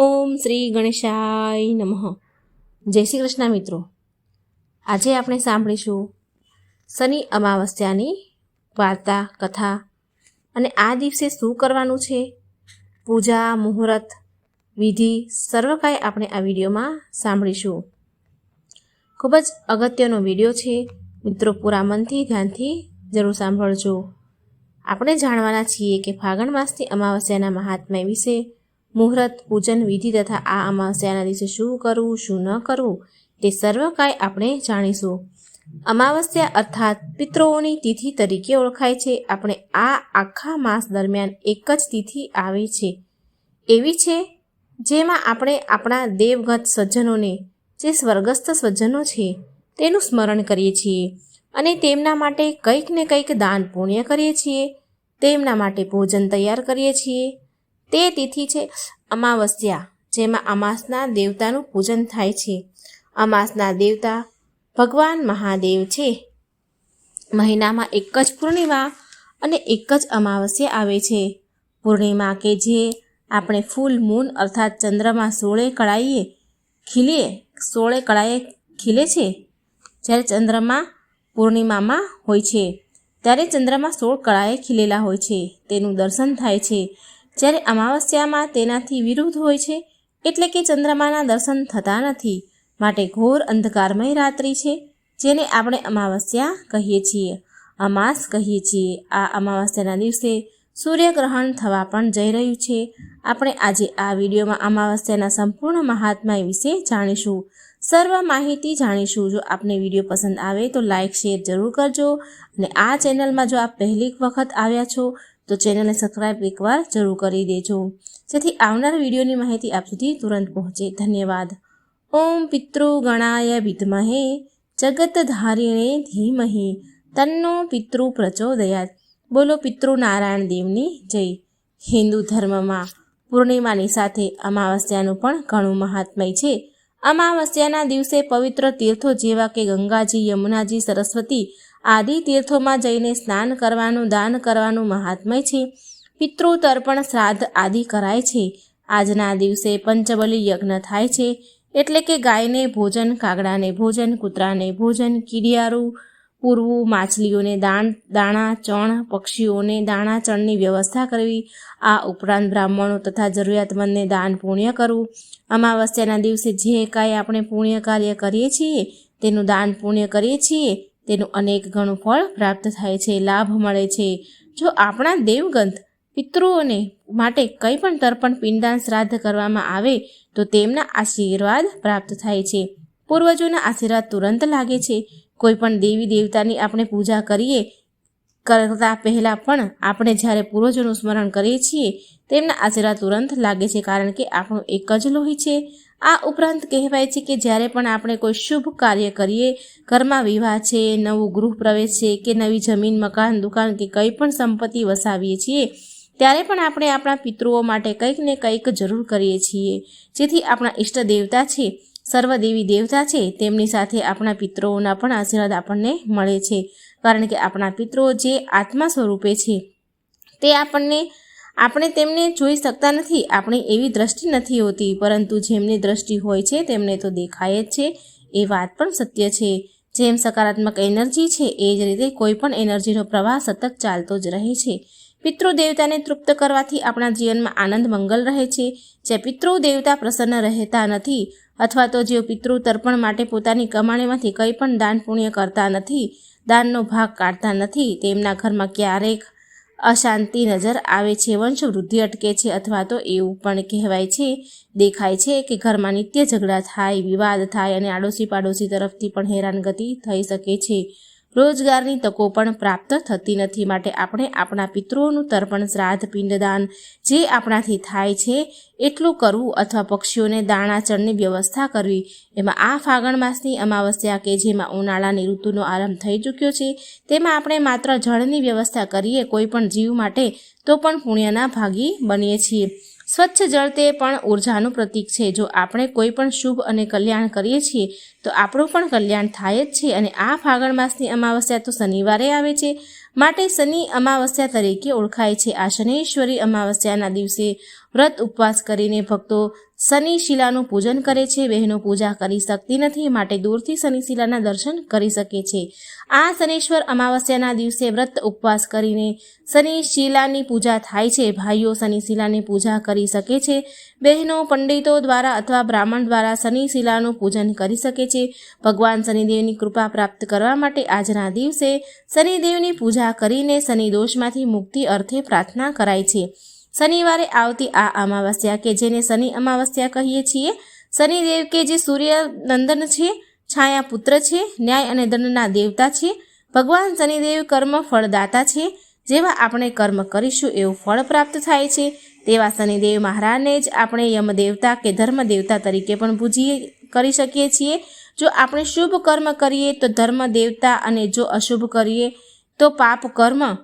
ઓમ શ્રી ગણેશાય નમઃ. જય શ્રી કૃષ્ણ મિત્રો. આજે આપણે સાંભળીશું શનિ અમાવસ્યાની વાર્તા, કથા અને આ દિવસે શું કરવાનું છે? પૂજા, મુહૂર્ત, વિધિ સર્વ કાંઈ આપણે આ વિડીયોમાં સાંભળીશું. ખૂબ જ અગત્યનો વીડિયો છે. મિત્રો, પૂરા મનથી, ધ્યાનથી જરૂર સાંભળજો. આપણે જાણવાના છીએ કે ફાગણ માસની અમાવસ્યાના મહાત્મ્ય વિશે મુહૂર્ત, પૂજન વિધિ તથા આ અમાવસ્યાના દિવસે શું કરવું, શું ન કરવું, તે સર્વ કાંઈ આપણે જાણીશું. અમાવસ્યા અર્થાત પિતૃઓની તિથિ તરીકે ઓળખાય છે. આપણે આ આખા માસ દરમિયાન એક જ તિથિ આવે છે. એવી છે જેમાં આપણે આપણા દેવગત સજ્જનોને જે સ્વર્ગસ્થ સજ્જનો છે, તેનું સ્મરણ કરીએ છીએ અને તેમના માટે કંઈક ને કંઈક દાન પુણ્ય કરીએ છીએ. તેમના માટે ભોજન તૈયાર કરીએ છીએ. તે તિથિ છે અમાવસ્યા, જેમાં અમાસના દેવતાનું પૂજન થાય છે. અમાસના દેવતા ભગવાન મહાદેવ છે. મહિનામાં એક જ પૂર્ણિમા અને એક જ અમાવસ્યા આવે છે. પૂર્ણિમા કે જે આપણે ફૂલ, મૂન અર્થાત ચંદ્રમાં સોળે કળાઈએ ખીલીએ, સોળે કળાએ ખીલે છે, જ્યારે ચંદ્રમાં પૂર્ણિમામાં હોય છે. ત્યારે ચંદ્રમાં સોળ કળાએ ખીલેલા હોય છે. તેનું દર્શન થાય છે. જ્યારે અમાવસ્યામાં તેનાથી વિરુદ્ધ હોય છે, એટલે કે ચંદ્રમાના દર્શન થતા નથી. માટે ઘોર અંધકારમય રાત્રિ છે, જેને આપણે અમાવસ્યા કહીએ છીએ. અમાસ કહીએ છીએ. આ અમાવસ્યાના દિવસે સૂર્યગ્રહણ થવા પણ જઈ રહ્યું છે. આપણે આજે આ વિડીયોમાં અમાવસ્યાના સંપૂર્ણ મહાત્મા વિશે જાણીશું. સર્વ માહિતી જાણીશું. જો આપને વીડિયો પસંદ આવે તો લાઇક શેર જરૂર કરજો. અને આ ચેનલમાં જો આપ પહેલી વખત આવ્યા છો તો ચેનલને સબસ્ક્રાઈબ એકવાર જરૂર કરી દેજો. જેથી આવનાર વિડીયોની માહિતી આપ સુધી તુરંત પહોંચે. ધન્યવાદ. ઓમ પિતૃ ગણાય વિદ્મહે. જગતધારિણે ધીમહી. તન્નો પિતૃ પ્રચોદયાત. બોલો પિતૃ નારાયણ દેવની જય. હિન્દુ ધર્મમાં પૂર્ણિમાની સાથે અમાવસ્યાનું પણ ઘણું મહાત્મય છે. અમાવસ્યાના દિવસે પવિત્ર તીર્થો જેવા કે ગંગાજી, યમુનાજી, સરસ્વતી આદિ તીર્થોમાં જઈને સ્નાન કરવાનું, દાન કરવાનું મહાત્મય છે. પિતૃ તર્પણ શ્રાદ્ધ આદિ કરાય છે. આજના દિવસે પંચબલી યજ્ઞ થાય છે. એટલે કે ગાયને ભોજન, કાગડાને ભોજન, કૂતરાને ભોજન, કીડિયારું, પૂરવું, માછલીઓને દાણ દાણા, ચણ, પક્ષીઓને દાણા, ચણની વ્યવસ્થા કરવી. આ ઉપરાંત બ્રાહ્મણો તથા જરૂરિયાતમંદને દાન પુણ્ય કરવું. અમાવસ્યાના દિવસે જે કાંઈ આપણે પુણ્ય કાર્ય કરીએ છીએ, તેનું દાન પુણ્ય કરીએ છીએ. તેનું અનેક ગણું ફળ પ્રાપ્ત થાય છે, લાભ મળે છે. જો આપણા દેવગંથ પિતૃઓને માટે કંઈ પણ તર્પણ પિંડદાન શ્રાદ્ધ કરવામાં આવે, તો તેમના આશીર્વાદ પ્રાપ્ત થાય છે. પૂર્વજોના આશીર્વાદ તુરંત લાગે છે. કોઈ પણ દેવી દેવતાની આપણે પૂજા કરીએ કરતા પહેલાં પણ આપણે જ્યારે પૂર્વજોનું સ્મરણ કરીએ છીએ, તેમના આશીર્વાદ તુરંત લાગે છે, કારણ કે આપણું એક જ લોહી છે. આ ઉપરાંત કહેવાય છે કે જ્યારે પણ આપણે કોઈ શુભ કાર્ય કરીએ, ઘરમાં વિવાહ છે, નવું ગૃહ પ્રવેશ છે કે નવી જમીન, મકાન, દુકાન કે કંઈ પણ સંપત્તિ વસાવીએ છીએ, ત્યારે પણ આપણે આપણા પિતૃઓ માટે કંઈક ને કંઈક જરૂર કરીએ છીએ. જેથી આપણા ઈષ્ટ દેવતા છે સર્વદેવી દેવતા છે, તેમની સાથે આપણા પિતૃઓના પણ આશીર્વાદ આપણને મળે છે. કારણ કે આપણા પિતૃઓ જે આત્મા સ્વરૂપે છે, તે આપણને આપણે તેમને જોઈ શકતા નથી, આપણે એવી દ્રષ્ટિ નથી હોતી, પરંતુ જેમની દ્રષ્ટિ હોય છે, તેમને તો દેખાય જ છે. એ વાત પણ સત્ય છે. જેમ સકારાત્મક એનર્જી છે, એ જ રીતે કોઈ પણ એનર્જીનો પ્રવાહ સતત ચાલતો જ રહે છે. પિતૃ દેવતાને તૃપ્ત કરવાથી આપણા જીવનમાં આનંદ મંગલ રહે છે. જે પિતૃ દેવતા પ્રસન્ન રહેતા નથી, અથવા તો જેઓ પિતૃ તર્પણ માટે પોતાની કમાણીમાંથી કંઈ પણ દાન પુણ્ય કરતા નથી, દાનનો ભાગ કાઢતા નથી, તેમના ઘરમાં ક્યારેક અશાંતિ નજર આવે છે. વંશ વૃદ્ધિ અટકે છે અથવા તો એવું પણ કહેવાય છે. દેખાય છે કે ઘરમાં નિત્ય ઝઘડા થાય, વિવાદ થાય અને આડોશી પાડોશી તરફથી પણ હેરાનગતિ થઈ શકે છે. રોજગારની તકો પણ પ્રાપ્ત થતી નથી. માટે આપણે આપણા પિતૃઓનું તર્પણ, શ્રાદ્ધ, પિંડદાન જે આપણાથી થાય છે, એટલું કરવું અથવા પક્ષીઓને દાણા, ચણની વ્યવસ્થા કરવી. એમાં આ ફાગણ માસની અમાવસ્યા કે જેમાં ઉનાળાની ઋતુનો આરંભ થઈ ચૂક્યો છે, તેમાં આપણે માત્ર જળની વ્યવસ્થા કરીએ કોઈ પણ જીવ માટે, તો પણ પુણ્યના ભાગી બનીએ છીએ. સ્વચ્છ જળ તે પણ ઉર્જાનું પ્રતીક છે. જો આપણે કોઈ પણ શુભ અને કલ્યાણ કરીએ છીએ, તો આપણું પણ કલ્યાણ થાય જ છે અને આ ફાગણ માસની અમાવસ્યા તો શનિવારે આવે છે. માટે શનિ અમાવસ્યા તરીકે ઓળખાય છે. આ શનિશ્વરી અમાવસ્યાના દિવસે વ્રત ઉપવાસ કરીને ભક્તો શનિ શિલાનું પૂજન કરે છે, બહેનો પૂજા કરી શકતી નથી, માટે દૂરથી શનિ શિલાના દર્શન કરી શકે છે. આ શનિશ્વર અમાવસ્યાના દિવસે વ્રત ઉપવાસ કરીને શનિ શિલાની પૂજા થાય છે. ભાઈઓ શનિ શિલાની પૂજા કરી શકે છે. બહેનો પંડિતો દ્વારા અથવા બ્રાહ્મણ દ્વારા શનિ શિલાનું પૂજન કરી શકે છે. ભગવાન શનિદેવની કૃપા પ્રાપ્ત કરવા માટે આજના દિવસે શનિદેવની પૂજા કરીને શનિ દોષમાંથી મુક્તિ અર્થે પ્રાર્થના કરાય છે. શનિવારે આવતી આ અમાવસ્યા કે જેને શનિ અમાવસ્યા કહીએ છીએ. શનિદેવ કે જે સૂર્ય નંદન છે છાયા પુત્ર છે, ન્યાય અને દંડના દેવતા છે. ભગવાન શનિદેવ કર્મ ફળદાતા છે. જેવા આપણે કર્મ કરીશું એવું ફળ પ્રાપ્ત થાય છે. તેવા શનિદેવ મહારાજને જ આપણે યમદેવતા કે ધર્મ દેવતા તરીકે પણ પૂજીએ, કરી શકીએ છીએ. જો આપણે શુભ કર્મ કરીએ તો ધર્મ દેવતા અને જો અશુભ કરીએ તો પાપ કર્મ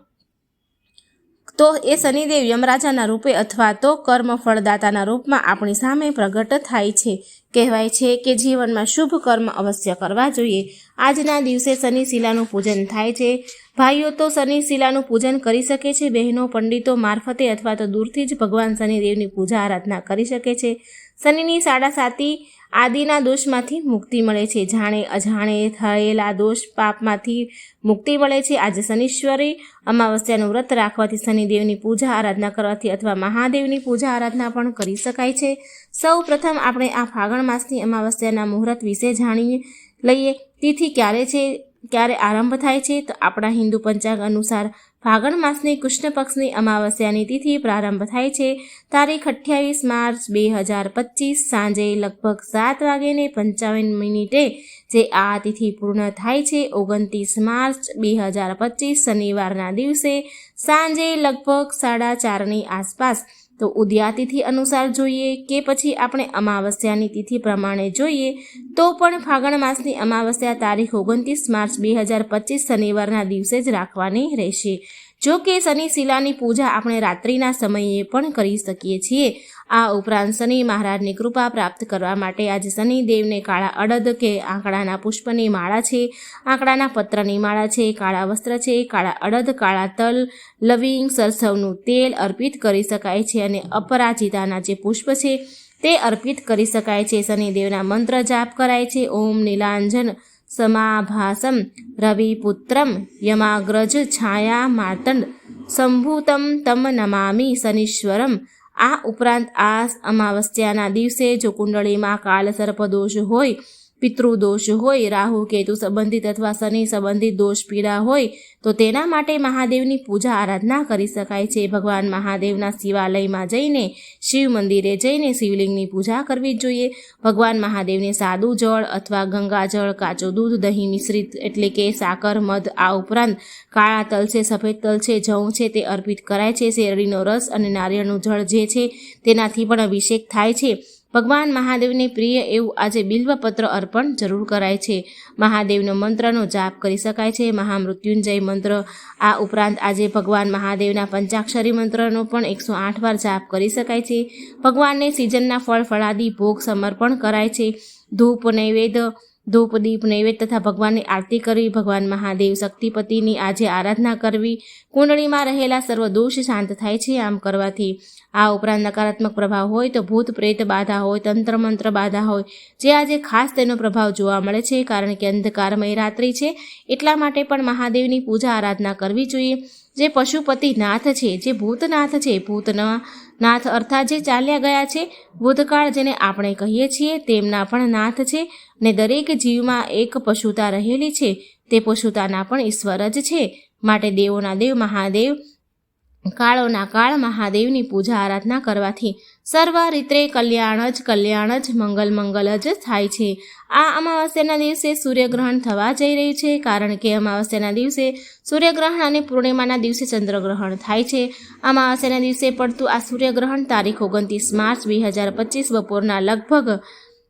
તો એ શનિદેવ યમરાજાના રૂપે અથવા તો કર્મ ફળદાતાના રૂપમાં આપણી સામે પ્રગટ થાય છે. કહેવાય છે કે જીવનમાં શુભ કર્મ અવશ્ય કરવા જોઈએ. આજના દિવસે શનિ શિલાનું પૂજન થાય છે. ભાઈઓ, તો શનિ શિલાનું પૂજન કરી શકે છે. બહેનો, પંડિતો મારફતે અથવા તો દૂરથી જ ભગવાન શનિદેવની પૂજા આરાધના કરી શકે છે. શનિની સાડા સાતી આદિના દોષમાંથી મુક્તિ મળે છે. જાણે અજાણે થયેલા દોષ પાપમાંથી મુક્તિ મળે છે. આજે શનિશ્વરી અમાવસ્યાનું વ્રત રાખવાથી શનિદેવની પૂજા, આરાધના કરવાથી અથવા મહાદેવની પૂજા, આરાધના પણ કરી શકાય છે. સૌ પ્રથમ આપણે આ ફાગણ માસની અમાવસ્યાના મુહૂર્ત વિશે જાણી લઈએ. તિથિ ક્યારે છે? ક્યારે આરંભ થાય છે? તો આપણા હિન્દુ પંચાંગ અનુસાર ફાગણ માસની કૃષ્ણ પક્ષની અમાવસ્યાની તિથિ પ્રારંભ થાય છે. તારીખ અઠ્યાવીસ માર્ચ બે હજાર પચીસ સાંજે લગભગ સાત વાગ્યે પંચાવન મિનિટે જે આ તિથિ પૂર્ણ થાય છે, ઓગણત્રીસ માર્ચ બે હજાર પચીસ શનિવારના દિવસે સાંજે લગભગ સાડા ચારની આસપાસ તો ઉદયાતિથિ અનુસાર જોઈએ કે પછી આપણે અમાવસ્યાની તિથિ પ્રમાણે જોઈએ, તો પણ ફાગણ માસની અમાવસ્યા તારીખ ઓગણત્રીસ માર્ચ બે હજાર પચીસ શનિવારના દિવસે જ રાખવાની રહેશે. જો કે શનિ શિલાની પૂજા આપણે રાત્રિના સમયે પણ કરી શકીએ છીએ. આ ઉપરાંત શનિ મહારાજની કૃપા પ્રાપ્ત કરવા માટે આજે શનિદેવને કાળા અડદ કે આંકડાના પુષ્પની માળા છે, આંકડાના પત્રની માળા છે, કાળા વસ્ત્ર છે, કાળા અડદ, કાળા તલ, લવિંગ, સરસવનું તેલ અર્પિત કરી શકાય છે અને અપરાજિતાના જે પુષ્પ છે તે અર્પિત કરી શકાય છે. શનિદેવના મંત્ર જાપ કરાય છે. ઓમ નીલાંજન સમાભાસમ રવિપુત્રમ યમાગ્રજ છાયા માર્તંડ સંભૂતમ તમ નમામી શનીશ્વરમ આ ઉપરાંત આ અમાવસ્યાના દિવસે જો કુંડળીમાં કાલસર્પદોષ હોય પિતૃદોષ હોય, રાહુ, કેતુ સંબંધિત અથવા શનિ સંબંધિત દોષ પીડા હોય, તો તેના માટે મહાદેવની પૂજા આરાધના કરી શકાય છે. ભગવાન મહાદેવના શિવાલયમાં જઈને, શિવ મંદિરે જઈને શિવલિંગની પૂજા કરવી જોઈએ. ભગવાન મહાદેવને સાદું જળ અથવા ગંગાજળ કાચું દૂધ, દહીં મિશ્રિત એટલે કે સાકર, મધ, આ ઉપરાંત કાળા તલ છે, સફેદ તલ છે જવું છે તે અર્પિત કરાય છે. શેરડીનો રસ અને નારિયેળનું જળ જે છે તેનાથી પણ અભિષેક થાય છે. ભગવાન મહાદેવને પ્રિય એવું આજે બિલ્વપત્ર અર્પણ જરૂર કરાય છે. મહાદેવનો મંત્રનો જાપ કરી શકાય છે. મહામૃત્યુંજય મંત્ર. આ ઉપરાંત આજે ભગવાન મહાદેવના પંચાક્ષરી મંત્રનો પણ એકસો આઠ વાર જાપ કરી શકાય છે. ભગવાનને સિઝનના ફળ, ફળાદી ભોગ સમર્પણ કરાય છે. ધૂપ, નૈવેદ્ય ધૂપ દીપ નૈવેદ્ય તથા ભગવાનની આરતી કરવી, ભગવાન મહાદેવ શક્તિપતિની આજે આરાધના કરવી, કુંડળીમાં રહેલા સર્વ દોષ શાંત થાય છે આમ કરવાથી. આ ઉપરાંત નકારાત્મક પ્રભાવ હોય તો ભૂત પ્રેત બાધા હોય તંત્ર મંત્ર બાધા હોય, જે આજે ખાસ તેનો પ્રભાવ જોવા મળે છે, કારણ કે અંધકારમય રાત્રિ છે, એટલા માટે પણ મહાદેવની પૂજા આરાધના કરવી જોઈએ. જે પશુપતિ નાથ છે, જે ભૂતનાથ છે ભૂતના નાથ અર્થાત જે ચાલ્યા ગયા છે, ભૂતકાળ જેને આપણે કહીએ છીએ, તેમના પણ નાથ છે. ને દરેક જીવમાં એક પશુતા રહેલી છે. તે પશુતાના પણ ઈશ્વર જ છે. માટે દેવોના દેવ મહાદેવ, કાળોના કાળ મહાદેવની પૂજા આરાધના કરવાથી સર્વ રીતે કલ્યાણ જ કલ્યાણ જ મંગલ મંગલ જ થાય છે. આ અમાવાસ્યાના દિવસે સૂર્યગ્રહણ થવા જઈ રહ્યું છે કારણ કે અમાવાસ્યાના દિવસે સૂર્યગ્રહણ અને પૂર્ણિમાના દિવસે ચંદ્રગ્રહણ થાય છે. અમાવાસ્યાના દિવસે પડતું આ સૂર્યગ્રહણ તારીખ ઓગણત્રીસ માર્ચ બે હજાર પચીસ બપોરના લગભગ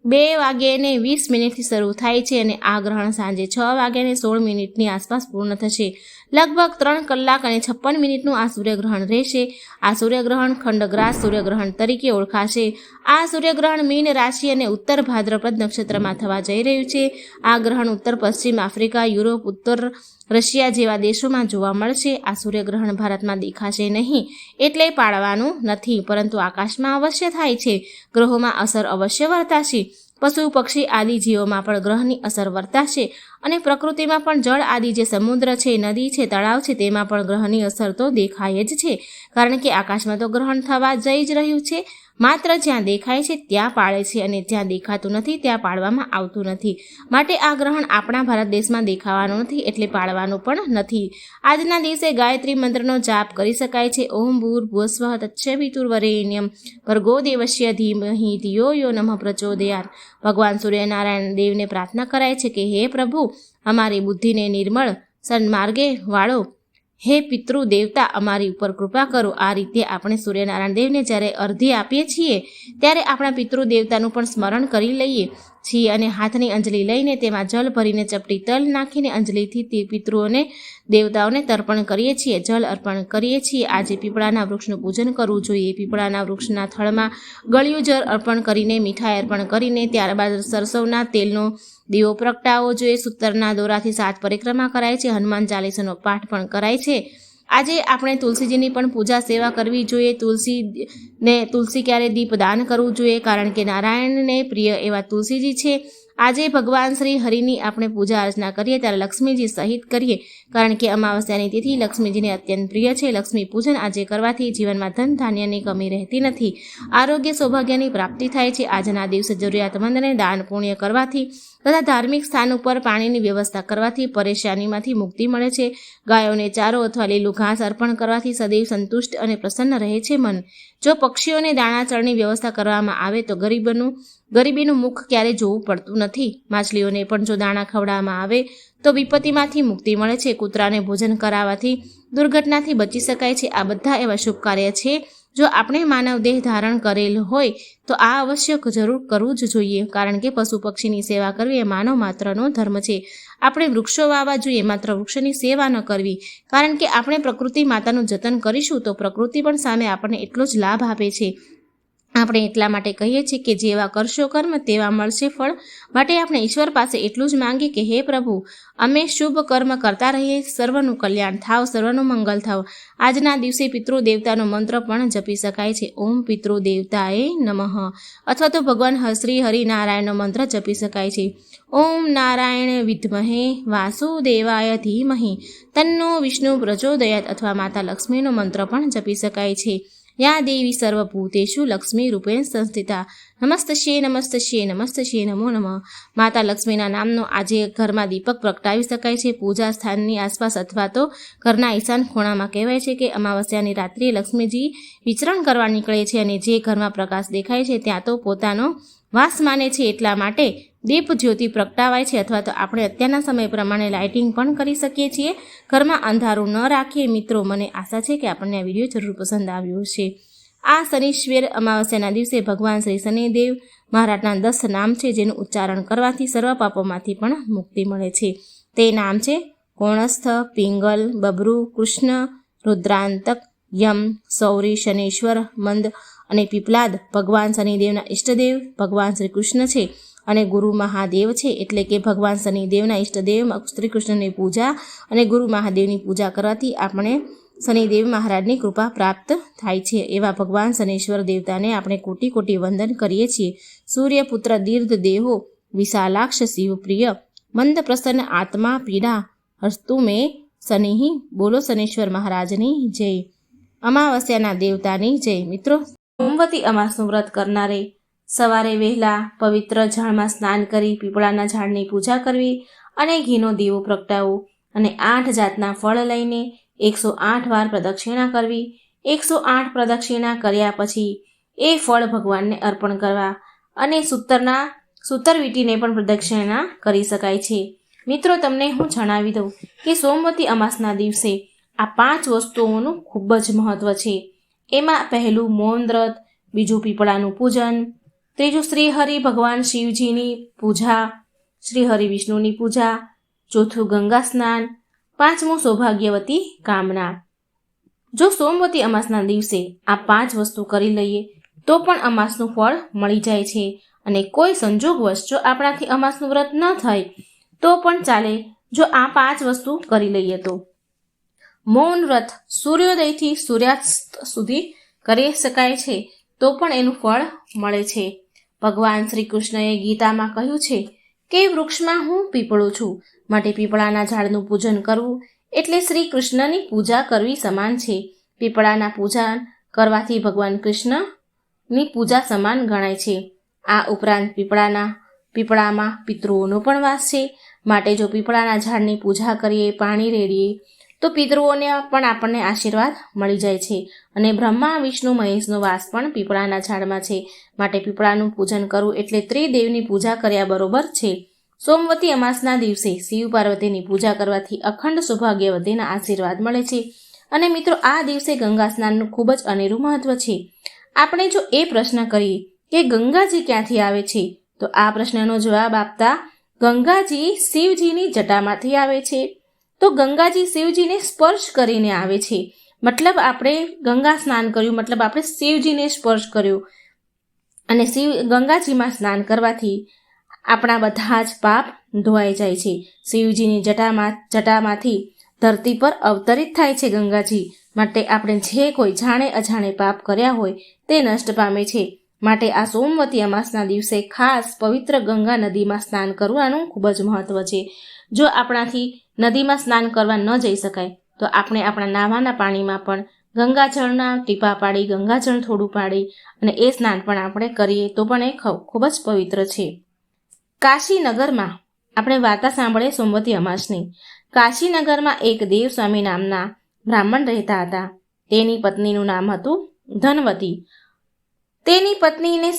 બે વાગ્યાને વીસ મિનિટથી શરૂ થાય છે અને આ ગ્રહણ સાંજે છ વાગ્યાને સોળ મિનિટની આસપાસ પૂર્ણ થશે. લગભગ ત્રણ કલાક અને છપ્પન મિનિટનું આ સૂર્યગ્રહણ રહેશે. આ સૂર્યગ્રહણ ખંડગ્રાસ સૂર્યગ્રહણ તરીકે ઓળખાશે. આ સૂર્યગ્રહણ મીન રાશિ અને ઉત્તર ભાદ્રપદ નક્ષત્રમાં થવા જઈ રહ્યું છે. આ ગ્રહણ ઉત્તર પશ્ચિમ આફ્રિકા, યુરોપ, ઉત્તર રશિયા જેવા દેશોમાં જોવા મળશે. આ સૂર્યગ્રહણ ભારતમાં દેખાશે નહીં એટલે પાળવાનું નથી, પરંતુ આકાશમાં અવશ્ય થાય છે. ગ્રહોમાં અસર અવશ્ય વર્તાશે. પશુ પક્ષી આદિ જીવોમાં પણ ગ્રહની અસર વર્તાશે અને પ્રકૃતિમાં પણ જળ આદિ જે સમુદ્ર છે, નદી છે, તળાવ છે, તેમાં પણ ગ્રહની અસર તો દેખાય જ છે. કારણ કે આકાશમાં તો ગ્રહણ થવા જઈ જ રહ્યું છે. માત્ર જ્યાં દેખાય છે ત્યાં પાળે છે અને જ્યાં દેખાતું નથી ત્યાં પાળવામાં આવતું નથી. માટે આ ગ્રહણ આપણા ભારત દેશમાં દેખાવાનું નથી એટલે પાળવાનું પણ નથી. આજના દિવસે ગાયત્રી મંત્રનો જાપ કરી શકાય છે. ઓમ ભૂર ભૂસ્વ તચ્છવિતુર વરેણ્યમ ભર્ગો દેવસ્ય ધીમહિ ધિયો યો નમઃ પ્રચોદયાત. ભગવાન સૂર્યનારાયણ દેવને પ્રાર્થના કરાય છે કે હે પ્રભુ, અમારી બુદ્ધિને નિર્મળ સન્માર્ગે વાળો હે પિતૃ દેવતા, અમારી ઉપર કૃપા કરો. આ રીતે આપણે સૂર્યનારાયણ દેવને જ્યારે અર્ધી આપીએ છીએ, ત્યારે આપણા પિતૃ દેવતાનું પણ સ્મરણ કરી લઈએ. છીએ અને હાથની અંજલિ લઈને તેમાં જલ ભરીને ચપટી તલ નાખીને અંજલિથી તે પિતૃઓને, દેવતાઓને તર્પણ કરીએ છીએ, જલ અર્પણ કરીએ છીએ. આજે પીપળાના વૃક્ષનું પૂજન કરવું જોઈએ. પીપળાના વૃક્ષના થળમાં ગળ્યું જળ અર્પણ કરીને, મીઠાઈ અર્પણ કરીને, ત્યારબાદ સરસવના તેલનો દીવો પ્રગટાવવો જોઈએ. સૂતરના દોરાથી સાત પરિક્રમા કરાય છે. હનુમાન ચાલીસાનો પાઠ પણ કરાય છે. આજે આપણે તુલસીજીની પણ પૂજા સેવા કરવી જોઈએ. તુલસી ને તુલસી ક્યારે દીપ દાન કરવું જોઈએ? કારણ કે નારાયણને પ્રિય એવા તુલસીજી છે. આજે ભગવાન શ્રી હરિની આપણે પૂજા અર્ચના કરીએ ત્યારે લક્ષ્મીજી સહિત કરીએ. કારણ કે અમાવસ્યાની તિથિ લક્ષ્મીજીને અત્યંત પ્રિય છે. લક્ષ્મી પૂજન આજે કરવાથી જીવનમાં ધન ધાન્યની કમી રહેતી નથી. આરોગ્ય સૌભાગ્યની પ્રાપ્તિ થાય છે. આજના દિવસે જરૂરિયાતમંદને દાન પુણ્ય કરવાથી તથા ધાર્મિક સ્થાન ઉપર પાણીની વ્યવસ્થા કરવાથી પરેશાનીમાંથી મુક્તિ મળે છે. ગાયોને ચારો અથવા લીલું ઘાસ અર્પણ કરવાથી સદૈવ સંતુષ્ટ અને પ્રસન્ન રહે છે મન. જો પક્ષીઓને દાણાચળની વ્યવસ્થા કરવામાં આવે તો ગરીબનું, ગરીબીનું મુખ ક્યારે જોવું પડતું નથી. માછલીઓને પણ જો દાણા ખવડાવવામાં આવે તો વિપત્તિમાંથી મુક્તિ મળે છે. કૂતરાને ભોજન કરાવવાથી દુર્ઘટનાથી બચી શકાય છે. આ બધા એવા શુભ કાર્ય છે જો આપણે માનવ દેહ ધારણ કરેલ હોય, તો આ આવશ્યક જરૂર કરવું જ જોઈએ, કારણ કે પશુ પક્ષીની સેવા કરવી એ માનવ માત્રનો ધર્મ છે. આપણે વૃક્ષો વાવવા જોઈએ, માત્ર વૃક્ષોની સેવા ન કરવી. કારણ કે આપણે પ્રકૃતિ માતાનું જતન કરીશું, તો પ્રકૃતિ પણ સામે આપણને એટલો જ લાભ આપે છે. આપણે એટલા માટે કહીએ છીએ કે જેવા કરશો કર્મ, તેવા મળશે ફળ. માટે આપણે ઈશ્વર પાસે એટલું જ માંગીએ કે હે પ્રભુ, અમે શુભ કર્મ કરતા રહીએ, સર્વનું કલ્યાણ થાવ, સર્વનું મંગલ થાવ. આજના દિવસે પિતૃ દેવતાનો મંત્ર પણ જપી શકાય છે. ઓમ પિતૃ દેવતાએ નમઃ. અથવા તો ભગવાન શ્રી હરિનારાયણનો મંત્ર જપી શકાય છે. ઓમ નારાયણ વિદ્મહે વાસુદેવાય ધીમહિ. તન્નો વિષ્ણુ પ્રચોદયાત અથવા માતા લક્ષ્મીનો મંત્ર પણ જપી શકાય છે. યા દેવી સર્વભૂતેષુ લક્ષ્મી રૂપેણ સંસ્થિતા. નમસ્તશ્યે નમસ્તશ્યે નમસ્તશ્યે નમો નમઃ. માતા લક્ષ્મીના નામનો આજે ઘરમાં દીપક પ્રગટાવી શકાય છે. પૂજા સ્થાનની આસપાસ અથવા તો ઘરના ઈશાન ખૂણામાં કહેવાય છે કે અમાવસ્યાની રાત્રિએ લક્ષ્મીજી વિચરણ કરવા નીકળે છે અને જે ઘરમાં પ્રકાશ દેખાય છે ત્યાં તો પોતાનો વાસ માને છે એટલા માટે દીપ જ્યોતિ પ્રગટાવાય છે અથવા તો આપણે અત્યારના સમય પ્રમાણે લાઇટિંગ પણ કરી શકીએ છીએ. ઘરમાં અંધારું ન રાખીએ. મિત્રો, મને આશા છે કે આપણને આ વીડિયો જરૂર પસંદ આવ્યો છે આ શનિશ્વેર અમાવસ્યાના દિવસે ભગવાન શ્રી શનિદેવ મહારાજના દસ નામ છે, જેનું ઉચ્ચારણ કરવાથી સર્વ પાપોમાંથી પણ મુક્તિ મળે છે. તે નામ છે કોણસ્થ, પિંગલ, બબરુ, કૃષ્ણ, રુદ્રાંતક, યમ, સૌરી, શનિશ્વર, મંદ અને પીપલાદ ભગવાન શનિદેવના ઈષ્ટદેવ ભગવાન શ્રી કૃષ્ણ છે અને ગુરુ મહાદેવ છે એટલે કે ભગવાન શનિદેવના ઈષ્ટદેવ શ્રી કૃષ્ણની પૂજા અને ગુરુ મહાદેવની પૂજા કરવાથી આપણે શનિદેવ મહારાજની કૃપા પ્રાપ્ત થાય છે. એવા ભગવાન શનેશ્વર દેવતાને આપણે કોટી કોટી વંદન કરીએ છીએ. સૂર્યપુત્ર દીર્ઘ દેહો, વિશાલાક્ષ શિવપ્રિય મંદ પ્રસન્ન આત્મા, પીડા, હસ્તુ મેં શનિ. બોલો શનેશ્વર મહારાજની જય. અમાવસ્યાના દેવતાની જય. મિત્રો સોમવતી અમાસનું વ્રત કરનારે સવારે વહેલા પવિત્ર ઝાડમાં સ્નાન કરી પીપળાના ઝાડની પૂજા કરવી અને ઘીનો દીવો પ્રગટાવવો અને આઠ જાતના ફળ લઈને એકસો આઠ વાર પ્રદક્ષિણા કરવી. એકસો આઠ પ્રદક્ષિણા કર્યા પછી એ ફળ ભગવાનને અર્પણ કરવા અને સૂતરના, સૂતર વીટીને પણ પ્રદક્ષિણા કરી શકાય છે. મિત્રો, તમને હું જણાવી દઉં કે સોમવતી અમાસના દિવસે આ પાંચ વસ્તુઓનું ખૂબ જ મહત્વ છે. એમાં પહેલું મૌન વ્રત, બીજું પીપળાનું પૂજન, ત્રીજું શ્રી હરિ ભગવાન શિવજીની પૂજા શ્રી હરિ વિષ્ણુની પૂજા, ચોથું ગંગા સ્નાન, પાંચમું સૌભાગ્યવતી કામના. જો સોમવતી અમાસના દિવસે આ પાંચ વસ્તુ કરી લઈએ, તો પણ અમાસનું ફળ મળી જાય છે અને કોઈ સંજોગવશ જો આપણાથી અમાસનું વ્રત ન થાય, તો પણ ચાલે જો આ પાંચ વસ્તુ કરી લઈએ તો. મૌન વ્રત સૂર્યોદયથી સૂર્યાસ્ત સુધી કરી શકાય છે, તો પણ એનું ફળ મળે છે. ભગવાન શ્રી કૃષ્ણએ ગીતામાં કહ્યું છે કે, વૃક્ષમાં હું પીપળો છું. માટે પીપળાના ઝાડનું પૂજન કરવું એટલે શ્રી કૃષ્ણની પૂજા કરવી સમાન છે. પીપળાના પૂજન કરવાથી ભગવાન કૃષ્ણની પૂજા સમાન ગણાય છે. આ ઉપરાંત પીપળાના, પીપળામાં પિતૃઓનો પણ વાસ છે. માટે જો પીપળાના ઝાડની પૂજા કરીએ, પાણી રેડીએ તો પિતૃઓને પણ આપણને આશીર્વાદ મળી જાય છે. અને બ્રહ્મા, વિષ્ણુ, મહેશનો વાસ પણ પીપળાના ઝાડમાં છે. માટે પીપળાનું પૂજન કરવું એટલે ત્રિદેવની પૂજા કર્યા બરોબર છે. સોમવતી અમાસના દિવસે શિવ પાર્વતીની પૂજા કરવાથી અખંડ સૌભાગ્યવતીના આશીર્વાદ મળે છે. અને મિત્રો, આ દિવસે ગંગા સ્નાનનું ખૂબ જ અનેરું મહત્વ છે. આપણે જો એ પ્રશ્ન કરીએ કે ગંગાજી ક્યાંથી આવે છે, તો આ પ્રશ્નનો જવાબ આપતા ગંગાજી શિવજીની જટામાંથી આવે છે. તો ગંગાજી શિવજીને સ્પર્શ કરીને આવે છે. મતલબ આપણે ગંગા સ્નાન કર્યું, મતલબ આપણે શિવજીને સ્પર્શ કર્યો. અને શિવ ગંગાજીમાં સ્નાન કરવાથી આપણા બધા જ પાપ ધોવાઈ જાય છે. શિવજીની જટામાં, જટામાંથી ધરતી પર અવતરિત થાય છે ગંગાજી. માટે આપણે જે કોઈ જાણે અજાણે પાપ કર્યા હોય તે નષ્ટ પામે છે. માટે આ સોમવતી અમાસના દિવસે ખાસ પવિત્ર ગંગા નદીમાં સ્નાન કરવાનું ખૂબ જ મહત્વ છે. જો આપણાથી નદીમાં સ્નાન કરવા ન જઈ શકાય, તો આપણે આપણા નાવાના પાણીમાં પણ ગંગાજળના ટીપા પાડી, ગંગાજળ થોડું પાડી અને એ સ્નાન પણ આપણે કરીએ તો પણ એ ખૂબ જ પવિત્ર છે. કાશીનગરમાં આપણે વાર્તા સાંભળીએ સોમવતી અમાસની. કાશીનગરમાં એક દેવસ્વામી નામના બ્રાહ્મણ રહેતા હતા. તેની પત્નીનું નામ હતું ધનવતી. તેની પત્નીને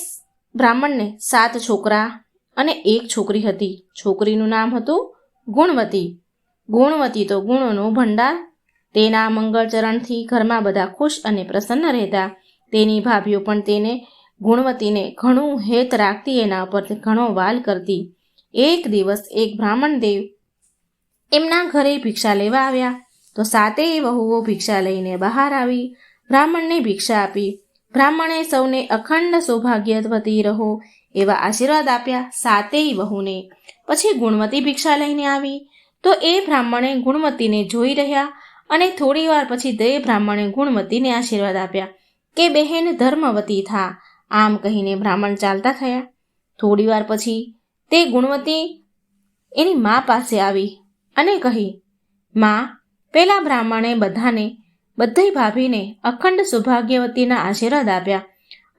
બ્રાહ્મણને સાત છોકરા અને એક છોકરી હતી. છોકરીનું નામ હતું ગુણવતી. ગુણવતી તો ગુણોનો ભંડાર. તેના મંગળચરણથી ઘરમાં બધા ખુશ અને પ્રસન્ન રહેતા. તેની ભાભીઓ પણ તેને ગુણવતીને ઘણું હેત રાખતી, એના ઉપર ઘણો વાલ કરતી. એક દિવસ એક બ્રાહ્મણ દેવ એમના ઘરે ભિક્ષા લેવા આવ્યા. તો સાતેય વહુઓ ભિક્ષા લઈને બહાર આવી. બ્રાહ્મણને ભિક્ષા આપી. બ્રાહ્મણે સૌને અખંડ સૌભાગ્યવતી રહો, એવા આશીર્વાદ આપ્યા સાતેય વહુને. પછી ગુણવતી ભિક્ષા લઈને આવી. તો એ બ્રાહ્મણે ગુણવતીને જોઈ રહ્યા અને થોડી વાર પછી તે બ્રાહ્મણે ગુણવતીને આશીર્વાદ આપ્યા કે બહેન ધર્મવતી થા, આમ કહીને બ્રાહ્મણ ચાલતા થયા. થોડી વાર પછી તે ગુણવતી એની મા પાસે આવી અને કહી, મા, પેલા બ્રાહ્મણે બધાને બધી ભાભીને અખંડ સૌભાગ્યવતીના આશીર્વાદ આપ્યા.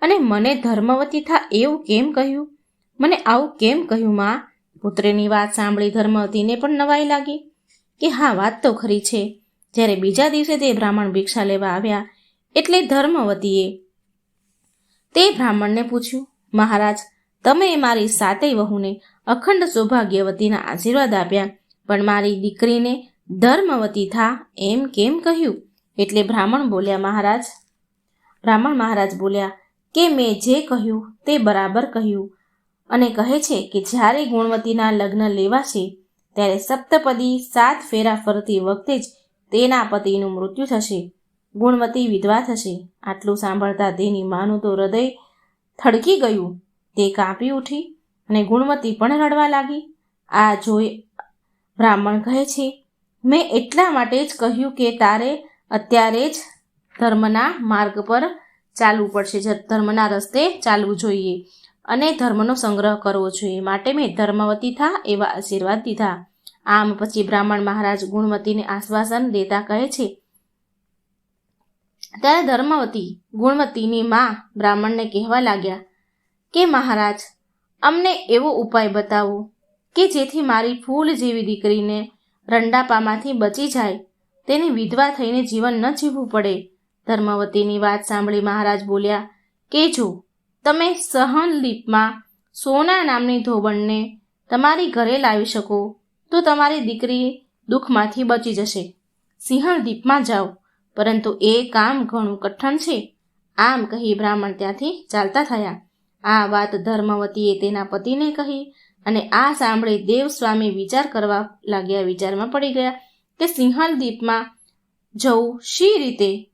અને મને ધર્મવતી થા એવું કેમ કહ્યું? મને આવું કેમ કહ્યું માં? પુત્રની વાત સાંભળી ધર્મવતીને પણ નવાઈ લાગી કે હા, વાત તો ખરી છે. જ્યારે બીજા દિવસે તે બ્રાહ્મણ ભિક્ષા લેવા આવ્યા એટલે ધર્મવતીએ તે બ્રાહ્મણને પૂછ્યું, મહારાજ, તમે મારી સાતેય વહુને અખંડ સૌભાગ્યવતીના આશીર્વાદ આપ્યા, પણ મારી દીકરીને ધર્મવતી થા એમ કેમ કહ્યું? એટલે બ્રાહ્મણ બોલ્યા, મહારાજ. બ્રાહ્મણ મહારાજ બોલ્યા, કે મેં જે કહ્યું તે બરાબર કહ્યું. અને કહે છે કે જ્યારે ગુણવતીના લગ્ન લેવાશે ત્યારે સપ્તપદી સાત ફેરા ફરતી વખતે જ તેના પતિનું મૃત્યુ થશે. ગુણવતી વિધવા થશે. આટલું સાંભળતા તેની માનું તો હૃદય થડકી ગયું. તે કાપી ઉઠી અને ગુણવતી પણ રડવા લાગી. આ જોઈ બ્રાહ્મણ કહે છે, મેં એટલા માટે જ કહ્યું કે તારે અત્યારે જ ધર્મના માર્ગ પર ચાલવું પડશે. ધર્મના રસ્તે ચાલવું જોઈએ અને ધર્મનો સંગ્રહ કરવો જોઈએ. માટે મેં ધર્મવતી થા, એવા આશીર્વાદ દીધા. આમ પછી બ્રાહ્મણ મહારાજ ગુણવતીને આશ્વાસન દેતા કહે છે, ત્યારે ધર્મવતી ગુણવતીની મા બ્રાહ્મણને કહેવા લાગ્યા, કે મહારાજ, અમને એવો ઉપાય બતાવો કે જેથી મારી ફૂલ જેવી દીકરીને રંડાપામાંથી બચી જાય તેની વિધવા થઈને જીવન ન જીવવું પડે. ધર્મવતીની વાત સાંભળી મહારાજ બોલ્યા કે જો તમે સહનલીપમાં સોના નામની ધોબણને તમારી ઘરે લાવી શકો, તો તમારી દીકરી દુઃખમાંથી બચી જશે. સિંહણ દીપમાં જાઓ, પરંતુ એ કામ ઘણું કઠણ છે. આમ કહી બ્રાહ્મણ ત્યાંથી ચાલતા થયા. આ વાત ધર્મવતીએ તેના પતિને કહી અને આ સાંભળી દેવસ્વામી વિચાર કરવા લાગ્યા, વિચારમાં પડી ગયા. કે સિંહલ દ્વીપમાં જવું શી રીતે?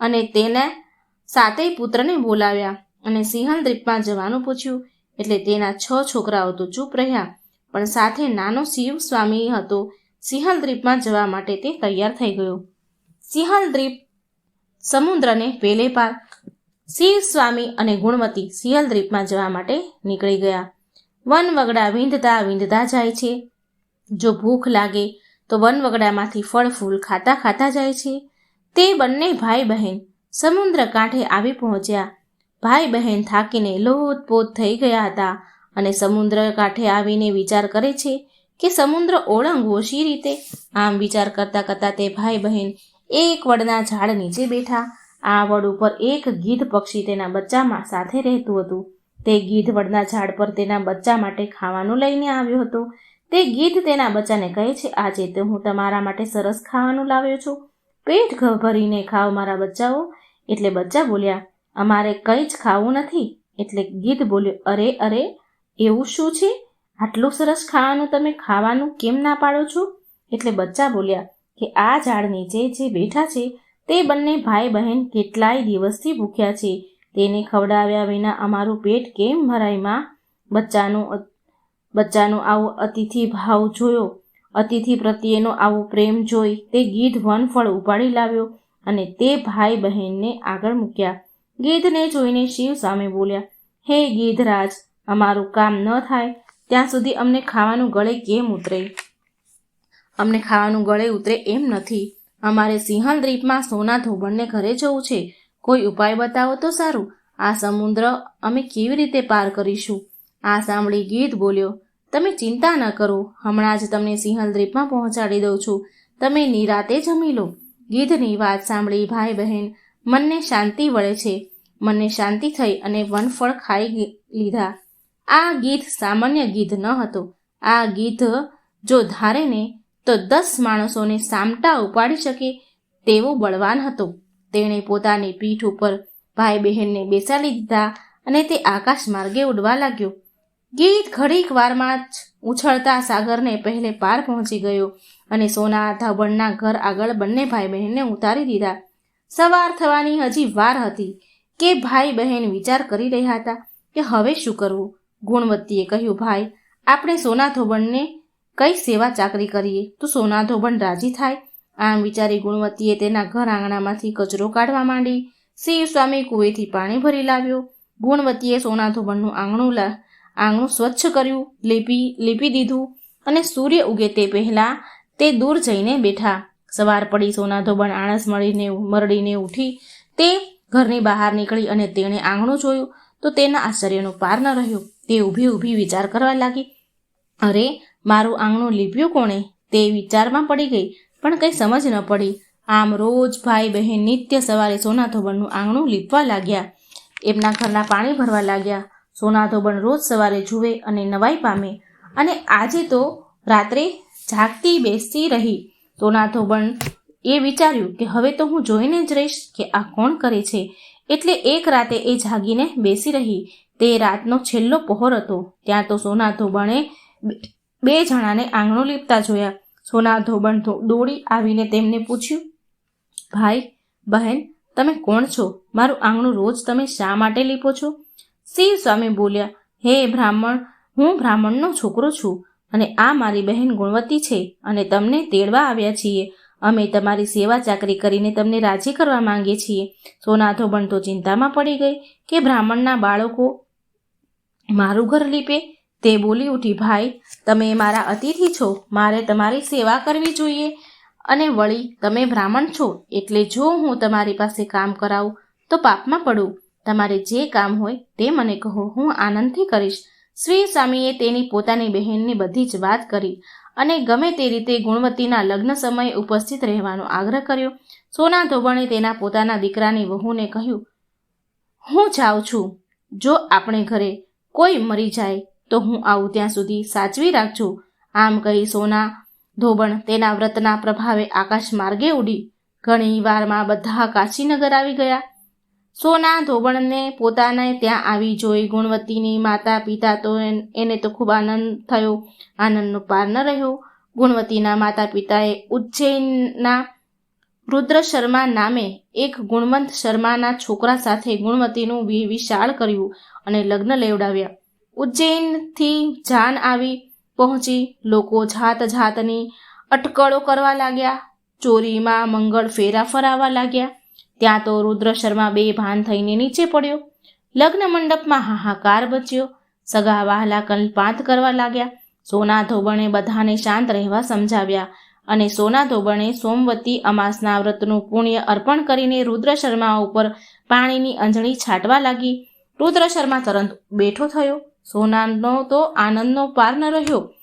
અને તેને સાતેય પુત્રને બોલાવ્યા અને સિંહલ દ્વીપમાં જવાનું પૂછ્યું. એટલે તેના છ છોકરાઓ તો ચૂપ રહ્યા. પણ સાથે નાનો શિવ સ્વામી હતો. સિંહલ દ્વીપમાં જવા માટે તે તૈયાર થઈ ગયો. સિંહલ દ્વીપ સમુદ્રને પેલે પાર. શિવ સ્વામી અને ગુણવતી સિંહલ દ્વીપમાં જવા માટે નીકળી ગયા. વન વગડા વીંધતા વીંધતા જાય છે. જો ભૂખ લાગે તો વનવગડામાંથી ફળ ફૂલ ખાતા ખાતા જાય છે. તે બંને ભાઈ બહેન સમુદ્ર કાંઠે આવી પહોંચ્યા. ભાઈ બહેન થાકીને લોથપોથ થઈ ગયા હતા અને સમુદ્ર કાંઠે આવીને વિચાર કરે છે કે સમુદ્ર ઓળંગવો શી રીતે. આમ વિચાર કરતા કરતા તે ભાઈ બહેન એક વડના ઝાડ નીચે બેઠા. આ વડ ઉપર એક ગીધ પક્ષી તેના બચ્ચામાં સાથે રહેતું હતું. તે ગીધ વડના ઝાડ પર તેના બચ્ચા માટે ખાવાનું લઈને આવ્યો હતો. તે ગીધ તેના બચ્ચાને કહે છે, આજે તો હું તમારા માટે સરસ ખાવાનું લાવ્યો છું. પેટ ભરીને ખાઓ મારા બચ્ચાઓ. એટલે બચ્ચા બોલ્યા, અમારે કંઈ જ ખાવું નથી. એટલે ગીધ બોલ્યો, અરે અરે, એવું શું છે? આટલું સરસ ખાવાનું તમે ખાવાનું કેમ ના પાડો છો? એટલે બચ્ચા બોલ્યા, કે આ ઝાડ નીચે જે બેઠા છે, તે બંને ભાઈ બહેન કેટલાય દિવસથી ભૂખ્યા છે. તેને ખવડાવ્યા વિના અમારું પેટ કેમ ભરાયમાં બચ્ચાનું બચ્ચાનો આવો અતિથિ ભાવ જોયો. અતિથિ પ્રત્યેનો આવો પ્રેમ જોઈ તે ગીધ વનફળ ઉપાડી લાવ્યો અને તે ભાઈ બહેનને આગળ મૂક્યા. ગીધને જોઈને શિવ સામે બોલ્યા, હે ગીધરાજ અમારું કામ ન થાય. ત્યાં સુધી અમને ખાવાનું ગળે કેમ ઉતરે? અમને ખાવાનું ગળે ઉતરે એમ નથી. અમારે સિંહલ દ્વીપમાં સોના ધોબણને ઘરે જવું છે. કોઈ ઉપાય બતાવો તો સારું. આ સમુદ્ર અમે કેવી રીતે પાર કરીશું? આ સાંભળી ગીધ બોલ્યો તમે ચિંતા ન કરો. હમણાં જ તમને સિંહલ દ્વીપમાં પહોંચાડી દઉં છું. તમે નિરાતે જમી લો. ગીધની વાત સાંભળી ભાઈ બહેન મનને શાંતિ વળે છે. મનને શાંતિ થઈ અને વનફળ ખાઈ લીધા. આ ગીધ સામાન્ય ગીધ ન હતો. આ ગીધ જો ધારે ને, તો દસ માણસોને સામટા ઉપાડી શકે તેવો બળવાન હતો. તેણે પોતાની પીઠ ઉપર ભાઈ બહેનને બેસાડી દીધા અને તે આકાશ માર્ગે ઉડવા લાગ્યો. ગીત ઘડીક વારમાં જ ઉછળતા સાગરને પહેલે પાર પહોંચી ગયો અને સોના ધાબણના ઘર આગળ બંને ભાઈ બહેનને ઉતારી દીધા. સવાર થવાની હજી વાર હતી કે ભાઈ બહેન વિચાર કરી રહ્યા હતા કે હવે શું કરવું? ગુણવત્તીએ કહ્યું, ભાઈ, આપણે સોના ધોબણને કઈ સેવા ચાકરી કરીએ? તો સોના ધોબણ રાજી થાય. આમ વિચારી ગુણવત્તીએ તેના ઘર આંગણામાંથી કચરો કાઢવા માંડી. શિવ સ્વામી કુવેથી પાણી ભરી લાવ્યો. ગુણવત્તીએ સોના ધોબણનું આંગણું આંગણું સ્વચ્છ કર્યું, લીપી લીપી દીધું અને સૂર્ય ઉગે તે પહેલાં તે દૂર જઈને બેઠા. સવાર પડી સોના ધોબણ આણસ મળીને મરડીને ઉઠી તે ઘરની બહાર નીકળી અને તેણે આંગણું જોયું તો તેના આશ્ચર્યનો પાર ન રહ્યો. તે ઊભી ઊભી વિચાર કરવા લાગી. અરે, મારું આંગણું લીપ્યું કોણે? તે વિચારમાં પડી ગઈ, પણ કંઈ સમજ ન પડી. આમ રોજ ભાઈ બહેન નિત્ય સવારે સોના ધોબણનું આંગણું લીપવા લાગ્યા. એમના ઘરના પાણી ભરવા લાગ્યા. સોના ધોબણ રોજ સવારે જુએ અને નવાઈ પામે. અને આજે તો રાત્રે જાગતી બેસતી રહી. સોના ધોબણ એ વિચાર્યું કે હવે તો હું જોઈને જ રહીશ કે આ કોણ કરે છે. એટલે એક રાતે એ જાગીને બેસી રહી. તે રાતનો છેલ્લો પહોર હતો. ત્યાં તો સોના ધોબણે બે- જણાને આંગણું લીપતા જોયા. સોના ધોબણ દોડી આવીને તેમને પૂછ્યું, ભાઈ, બહેન, તમે કોણ છો? મારું આંગણું રોજ તમે શા માટે લીપો છો? શિવ સ્વામી બોલ્યા, હે બ્રાહ્મણ, હું બ્રાહ્મણનો છોકરો છું અને આ મારી બહેન ગુણવતી છે અને તમને તેડવા આવ્યા છીએ. અમે તમારી સેવા ચાકરી કરીને તમને રાજી કરવા માંગીએ છીએ. સોના ધોબણ તો ચિંતામાં પડી ગઈ કે બ્રાહ્મણના બાળકો મારું ઘર લીપે. તે બોલી ઉઠી, ભાઈ, તમે મારા અતિથિ છો. મારે તમારી સેવા કરવી જોઈએ. અને વળી, તમે બ્રાહ્મણ છો. એટલે જો હું તમારી પાસે કામ કરાવું, તો પાપમાં પડું. તમારે જે કામ હોય તે મને કહો, હું આનંદથી કરીશ. શ્રી સ્વામીએ તેની પોતાની બહેનની બધી જ વાત કરી અને ગમે તે રીતે ગુણવતીના લગ્ન સમયે ઉપસ્થિત રહેવાનો આગ્રહ કર્યો. સોના ધોબણે તેના પોતાના દીકરાની વહુને કહ્યું, હું જાઉં છું. જો આપણે ઘરે કોઈ મરી જાય, તો હું આવું ત્યાં સુધી સાચવી રાખજો. આમ કહી સોના ધોબણ તેના વ્રતના પ્રભાવે આકાશ માર્ગે ઉડી. ઘણી વારમાં બધા કાશીનગર આવી ગયા. સોના ધોબણને પોતાને ત્યાં આવી જોઈ ગુણવતીની માતા પિતા તો એને તો ખૂબ આનંદ થયો. આનંદનો પાર ન રહ્યો. ગુણવતીના માતા પિતાએ ઉજ્જૈનના રુદ્ર શર્મા નામે એક ગુણવંત શર્માના છોકરા સાથે ગુણવતીનું વિશાળ કર્યું અને લગ્ન લેવડાવ્યા. ઉજ્જૈનથી જાન આવી પહોંચી. લોકો જાત જાતની અટકળો કરવા લાગ્યા. ચોરીમાં મંગળ ફેરા ફરાવા લાગ્યા. ત્યાં તો રુદ્ર શર્મા બે ભાન થઈને નીચે પડ્યો. લગ્ન મંડપમાં હાહાકાર બચ્યો. સગા વહાલા કલ્પાંત કરવા લાગ્યા. સોના ધોબણે બધાને શાંત રહેવા સમજાવ્યા અને સોના ધોબણે સોમવતી અમાસના વ્રતનું પુણ્ય અર્પણ કરીને રુદ્ર શર્મા ઉપર પાણીની અંજળી છાંટવા લાગી. રુદ્ર શર્મા તરત બેઠો થયો. સોનાનો તો આનંદનો પાર ન રહ્યો.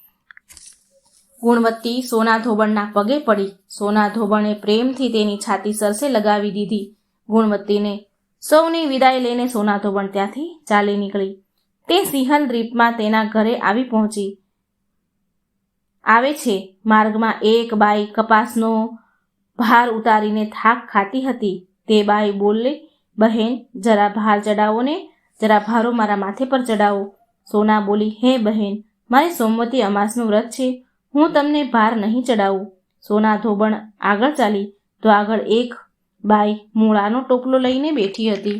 ગુણવત્તી સોના ધોબણના પગે પડી. સોના ધોબણે પ્રેમથી તેની છાતી સરસે લગાવી દીધી. ગુણવત્તીને સૌની વિદાય લઈને સોના ધોબણ ત્યાંથી ચાલી નીકળી. તે સિંહલ દ્વીપમાં તેના ઘરે આવી પહોંચી. આવે છે. માર્ગમાં એક બાઈ કપાસનો ભાર ઉતારીને થાક ખાતી હતી. તે બાઈ બોલે, બહેન, જરા ભાર ચડાવો ને. જરા ભારો મારા માથે પર ચડાવો સોના બોલી, હે બહેન, મારે સોમવતી અમાસનું વ્રત છે. હું તમને ભાર નહીં ચડાવું. સોના ધોબણ આગળ ચાલી, તો આગળ એક બાઈ મૂળાનો ટોપલો લઈને બેઠી હતી.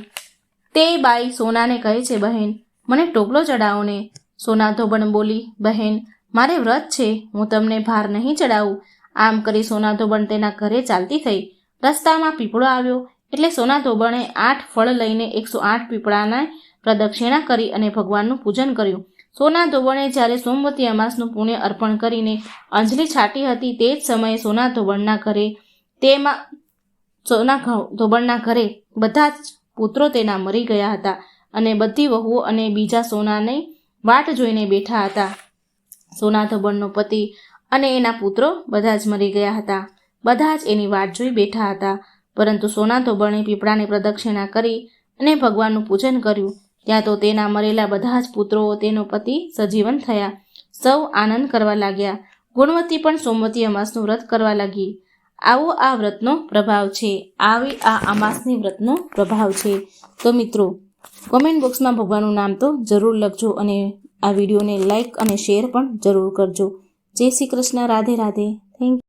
તે બાઈ સોનાને કહે છે, બહેન, મને ટોપલો ચડાવો ને. સોના ધોબણ બોલી, બહેન, મારે વ્રત છે. હું તમને ભાર નહીં ચડાવું. આમ કરી સોના ધોબણ તેના ઘરે ચાલતી થઈ. રસ્તામાં પીપળો આવ્યો, એટલે સોના ધોબણે આઠ ફળ લઈને એકસો આઠ પીપળાના પ્રદક્ષિણા કરી અને ભગવાનનું પૂજન કર્યું. સોના ધોબણે જ્યારે સોમવતી અમાસનું પુણ્ય અર્પણ કરીને અંજલિ છાટી હતી, તે જ સમયે સોના ધોબણના ઘરે તેમાં, સોના ધોબણના ઘરે બધા જ પુત્રો તેના મરી ગયા હતા અને બધી વહુઓ અને બીજા સોનાને વાટ જોઈને બેઠા હતા. સોના ધોબણનો પતિ અને એના પુત્રો બધા જ મરી ગયા હતા. બધા જ એની વાટ જોઈ બેઠા હતા. પરંતુ સોના ધોબણે પીપળાની પ્રદક્ષિણા કરી અને ભગવાનનું પૂજન કર્યું. ત્યાં તો તેના મરેલા બધા જ પુત્રો તેનો પતિ સજીવન થયા. સૌ આનંદ કરવા લાગ્યા. ગુણવતી પણ સોમવતી અમાસનું વ્રત કરવા લાગી. આવો આ વ્રતનો પ્રભાવ છે. આવી આ અમાસની વ્રતનો પ્રભાવ છે. તો મિત્રો કોમેન્ટ બોક્સમાં ભગવાનનું નામ તો જરૂર લખજો અને આ વિડીયોને લાઇક અને શેર પણ જરૂર કરજો. જય શ્રી કૃષ્ણ. રાધે રાધે. થેન્ક